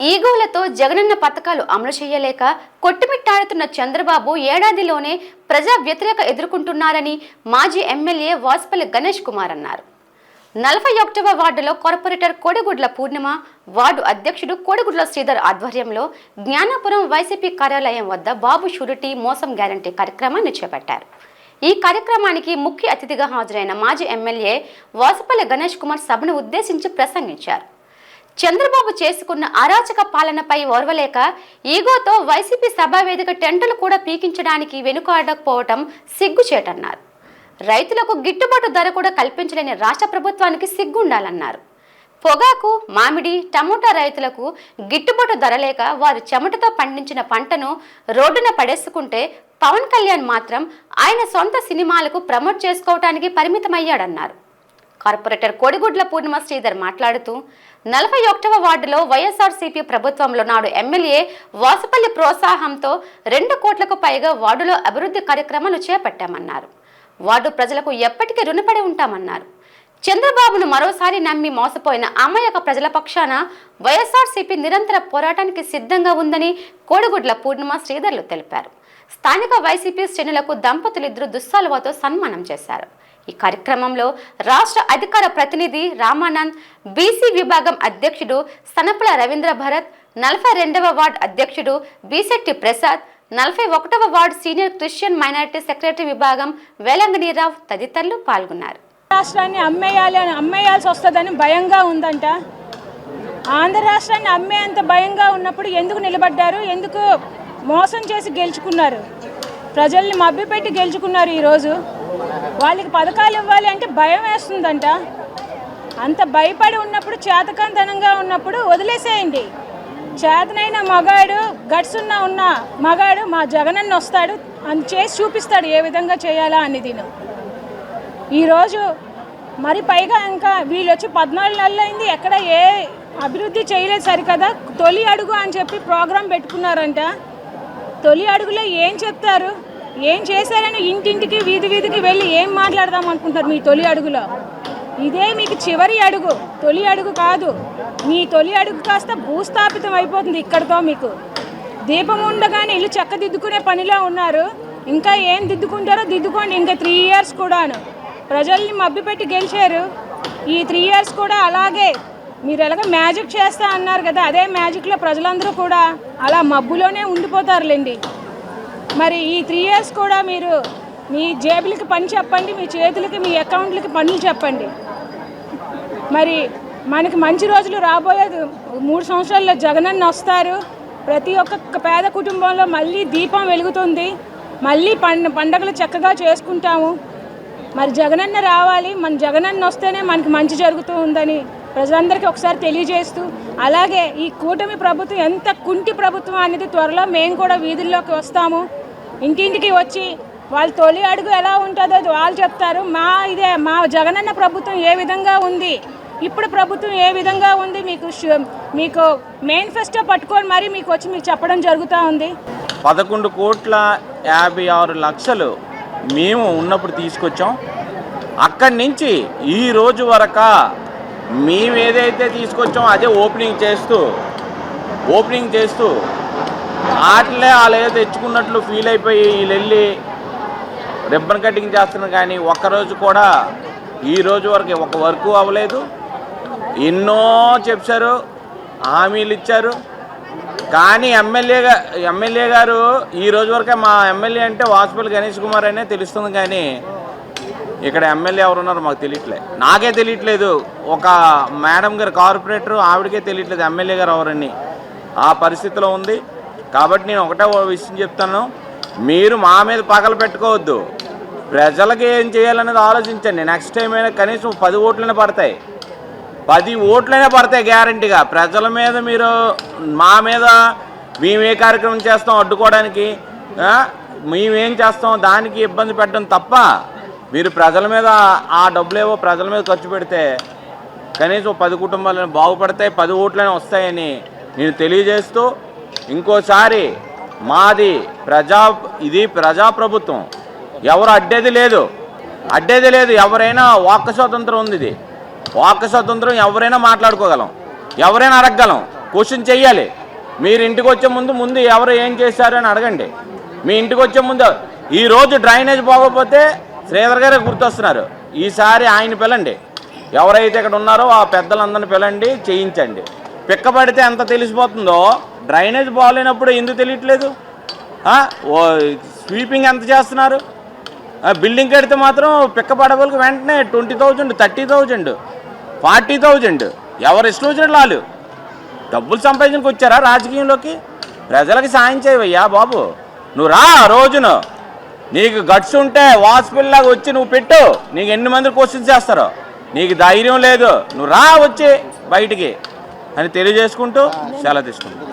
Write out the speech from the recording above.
ఈగోలతో జగనన్న పథకాలు అమలు చేయలేక కొట్టుమిట్టాడుతున్న చంద్రబాబు ఏడాదిలోనే ప్రజా వ్యతిరేక ఎదుర్కొంటున్నారని మాజీ ఎమ్మెల్యే వాసుపల్లి గణేష్ కుమార్ అన్నారు. నలభై ఒకటవ వార్డులో కార్పొరేటర్ కోడిగుడ్ల పూర్ణిమ వార్డు అధ్యక్షుడు కోడిగుడ్ల శ్రీధర్ ఆధ్వర్యంలో జ్ఞానాపురం వైసీపీ కార్యాలయం వద్ద బాబు షూరిటీ మోసం గ్యారంటీ కార్యక్రమాన్ని చేపట్టారు. ఈ కార్యక్రమానికి ముఖ్య అతిథిగా హాజరైన మాజీ ఎమ్మెల్యే వాసుపల్లి గణేష్ కుమార్ సభను ఉద్దేశించి ప్రసంగించారు. చంద్రబాబు చేసుకున్న అరాచక పాలనపై ఓర్వలేక ఈగోతో వైసీపీ సభా వేదిక కూడా పీకించడానికి వెనుకాడకపోవటం సిగ్గుచేటన్నారు. రైతులకు గిట్టుబాటు ధర కూడా కల్పించలేని రాష్ట్ర ప్రభుత్వానికి సిగ్గుండాలన్నారు. పొగాకు మామిడి టమోటా రైతులకు గిట్టుబాటు ధర లేక వారు చెమటతో పండించిన పంటను రోడ్డున పడేసుకుంటే పవన్ కళ్యాణ్ మాత్రం ఆయన సొంత సినిమాలకు ప్రమోట్ చేసుకోవటానికి పరిమితమయ్యాడన్నారు. కార్పొరేటర్ కోడిగుడ్ల పూర్ణిమ శ్రీధర్ మాట్లాడుతూ నలభై ఒకటవ వార్డులో వైఎస్ఆర్సీపీ ప్రభుత్వంలో నాడు ఎమ్మెల్యే వాసుపల్లి ప్రోత్సాహంతో రెండు కోట్లకు పైగా వార్డులో అభివృద్ధి కార్యక్రమాలు చేపట్టామన్నారు. వార్డు ప్రజలకు ఎప్పటికీ రుణపడి ఉంటామన్నారు. చంద్రబాబును మరోసారి నమ్మి మోసపోయిన అమాయక ప్రజల పక్షాన వైఎస్ఆర్సీపీ నిరంతర పోరాటానికి సిద్ధంగా ఉందని కోడిగుడ్ల పూర్ణిమ శ్రీధర్లు తెలిపారు. స్థానిక వైసీపీ శ్రేణులకు దంపతులిద్దరు దుస్సాలువతో సన్మానం చేశారు. ఈ కార్యక్రమంలో రాష్ట్ర అధికార ప్రతినిధి రామానంద్ బీసీ విభాగం అధ్యక్షుడు సనపుల రవీంద్ర భరత్ నలభై రెండవ వార్డు అధ్యక్షుడు బీసెట్టి ప్రసాద్ నలభై ఒకటవ ward senior Christian minority secretary విభాగం వేలంగనీరావు తదితరులు పాల్గొన్నారు. రాష్ట్రాన్ని అమ్మేయాలి అని అమ్మేయాల్సి వస్తుందని భయంగా ఉందంట. ఆంధ్ర రాష్ట్రాన్ని అమ్మేంత భయంగా ఉన్నప్పుడు ఎందుకు నిలబడ్డారు? ఎందుకు మోసం చేసి గెలుచుకున్నారు. ప్రజల్ని మభ్యపెట్టి గెలుచుకున్నారు ఈరోజు. వాళ్ళకి పథకాలు ఇవ్వాలి అంటే భయం వేస్తుందంట. అంత భయపడి ఉన్నప్పుడు చేతకంతనంగా ఉన్నప్పుడు వదిలేసేయండి. చేతనైన మగాడు గట్స్ ఉన్న ఉన్న మగాడు మా జగనన్న వస్తాడు అని చేసి చూపిస్తాడు ఏ విధంగా చేయాలా అని దీని ఈరోజు మరి పైగా ఇంకా వీళ్ళు వచ్చి పద్నాలుగు నెలలు అయింది ఎక్కడ ఏ అభివృద్ధి చేయలేదు సరికదా తొలి అడుగు అని చెప్పి ప్రోగ్రాం పెట్టుకున్నారంట. తొలి అడుగులో ఏం చెప్తారు? ఏం చేశారని ఇంటింటికి వీధి వీధికి వెళ్ళి ఏం మాట్లాడదాం అనుకుంటారు మీ తొలి అడుగులో? ఇదే మీకు చివరి అడుగు. తొలి అడుగు కాదు. మీ తొలి అడుగు కాస్త భూస్థాపితం అయిపోతుంది ఇక్కడితో మీకు. దీపం ఉండగానే ఇల్లు చక్కదిద్దుకునే పనిలో ఉన్నారు. ఇంకా ఏం దిద్దుకుంటారో దిద్దుకోండి. ఇంకా త్రీ ఇయర్స్ కూడాను. ప్రజల్ని మబ్బిపెట్టి గెలిచారు. ఈ త్రీ ఇయర్స్ కూడా అలాగే. మీరు ఎలాగ మ్యాజిక్ చేస్తా అన్నారు కదా అదే మ్యాజిక్లో ప్రజలందరూ కూడా అలా మబ్బులోనే ఉండిపోతారులేండి. మరి ఈ త్రీ ఇయర్స్ కూడా మీరు మీ జేబులకి పని చెప్పండి మీ చేతులకి మీ అకౌంట్లకి పనులు చెప్పండి. మరి మనకి మంచి రోజులు రాబోయేది మూడు సంవత్సరాల్లో జగనన్న వస్తారు. ప్రతి ఒక్క పేద కుటుంబంలో మళ్ళీ దీపం వెలుగుతుంది. మళ్ళీ పండ పండగలు చక్కగా చేసుకుంటాము. మరి జగనన్న రావాలి మన జగనన్న వస్తేనే మనకి మంచి జరుగుతూ ఉందని ప్రజలందరికీ ఒకసారి తెలియజేస్తూ అలాగే ఈ కూటమి ప్రభుత్వం ఎంత కుంటి ప్రభుత్వం అనేది త్వరలో మేము కూడా వీధుల్లోకి వస్తాము. ఇంటింటికి వచ్చి వాళ్ళ తొలి అడుగు ఎలా ఉంటుందో అది వాళ్ళు చెప్తారు. మా ఇదే మా జగనన్న ప్రభుత్వం ఏ విధంగా ఉంది? ఇప్పుడు ప్రభుత్వం ఏ విధంగా ఉంది? మీకు మీకు మేనిఫెస్టో పట్టుకొని మరి మీకు వచ్చి మీకు చెప్పడం జరుగుతూ ఉంది. పదకొండు కోట్ల యాభై ఆరు లక్షలు మేము ఉన్నప్పుడు తీసుకొచ్చాం. అక్కడి నుంచి ఈ రోజు వరకు మేము ఏదైతే తీసుకొచ్చామో అదే ఓపెనింగ్ చేస్తూ ఓపెనింగ్ చేస్తూ వాటిలే వాళ్ళు ఏదో తెచ్చుకున్నట్లు ఫీల్ అయిపోయి వీళ్ళు వెళ్ళి రిబ్బన్ కటింగ్ చేస్తున్నారు. కానీ ఒక్కరోజు కూడా ఈ రోజు వరకు ఒక వర్క్ అవ్వలేదు. ఎన్నో చెప్పారు హామీలు ఇచ్చారు. కానీ ఎమ్మెల్యేగా ఎమ్మెల్యే గారు ఈ రోజు వరకే మా ఎమ్మెల్యే అంటే వాసుపల్లి గణేష్ కుమార్ అనే తెలుస్తుంది. కానీ ఇక్కడ ఎమ్మెల్యే ఎవరు ఉన్నారో మాకు తెలియట్లేదు నాకే తెలియట్లేదు. ఒక మేడం గారు కార్పొరేటర్ ఆవిడకే తెలియట్లేదు ఎమ్మెల్యే గారు ఎవరని. ఆ పరిస్థితిలో ఉంది. కాబట్టి నేను ఒకటే విషయం చెప్తాను. మీరు మా మీద పగలు పెట్టుకోవద్దు. ప్రజలకి ఏం చేయాలనేది ఆలోచించండి. నెక్స్ట్ టైం అయినా కనీసం పది ఓట్లనే పడతాయి. పది ఓట్లైనా పడతాయి గ్యారంటీగా. ప్రజల మీద మీరు మా మీద మేమే కార్యక్రమం చేస్తాం అడ్డుకోవడానికి మేమేం చేస్తాం దానికి ఇబ్బంది పెట్టడం తప్ప మీరు ప్రజల మీద ఆ డబ్బులేవో ప్రజల మీద ఖర్చు పెడితే కనీసం పది కుటుంబాలను బాగుపడతాయి పది ఓట్లనే వస్తాయని నేను తెలియజేస్తూ ఇంకోసారి మాది ప్రజా ఇది ప్రజాప్రభుత్వం. ఎవరు అడ్డేది లేదు. అడ్డేది లేదు ఎవరైనా వాక్ స్వాతంత్రం ఉంది ఇది. వాక్ స్వాతంత్రం ఎవరైనా మాట్లాడుకోగలం. ఎవరైనా అడగగలం. క్వశ్చన్ చెయ్యాలి. మీరు ఇంటికి వచ్చే ముందు ముందు ఎవరు ఏం చేశారు అని అడగండి. మీ ఇంటికి వచ్చే ముందు ఈరోజు డ్రైనేజ్ బాగోపోతే శ్రీధర్ గారే గుర్తొస్తున్నారు. ఈసారి ఆయన పిలండి. ఎవరైతే ఇక్కడ ఉన్నారో ఆ పెద్దలందరిని పిలండి చేయించండి. పిక్కబడితే ఎంత తెలిసిపోతుందో డ్రైనేజ్ బాగాలేనప్పుడు ఎందుకు తెలియట్లేదు? ఓ స్వీపింగ్ ఎంత చేస్తున్నారు? బిల్డింగ్ కడితే మాత్రం పిక్కబడవలకు వెంటనే twenty thousand thirty thousand forty thousand. ఎవరు ఇష్టం వచ్చినట్లు వాళ్ళు డబ్బులు సంపాదించడానికి వచ్చారా రాజకీయంలోకి? ప్రజలకు సాయం చేయవయ్యా బాబు. నువ్వు రా రోజును. నీకు గట్స్ ఉంటే వాస్పిల్లాగా వచ్చి నువ్వు పెట్టు. నీకు ఎన్ని మంది క్వశ్చన్ చేస్తారో. నీకు ధైర్యం లేదు. నువ్వు రా వచ్చి బయటికి అని తెలియజేసుకుంటూ సెలవు తీసుకుంటా